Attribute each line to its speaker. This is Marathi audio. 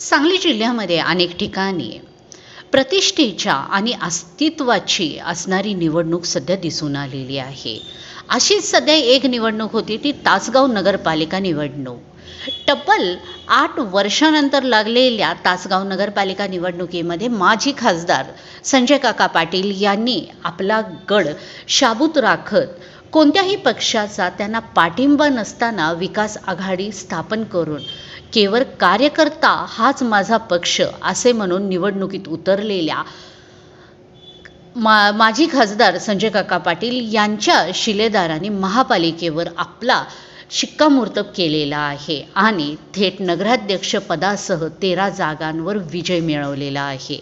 Speaker 1: सांगली जिल्ह्यामध्ये अनेक ठिकाणी प्रतिष्ठेच्या आणि अस्तित्वाची असणारी निवडणूक सध्या दिसून आलेली आहे. अशीच सध्या एक निवडणूक होती ती तासगाव नगरपालिका निवडणूक. तब्बल आठ वर्षानंतर लागलेल्या तासगाव नगरपालिका निवडणुकीमध्ये माजी खासदार संजय काका पाटील यांनी आपला गड शाबूत राखत कोणत्याही पक्षाचा त्यांना पाठिंबा नसताना विकास आघाडी स्थापन करून केवळ कार्यकर्ता हाच माझा पक्ष असे म्हणून निवडणुकीत उतरलेल्या मा माजी खासदार संजय काका पाटील यांच्या शिलेदाराने महापालिकेवर आपला शिक्कामोर्तब केलेला आहे आणि थेट नगराध्यक्षपदासह तेरा जागांवर विजय मिळवलेला आहे.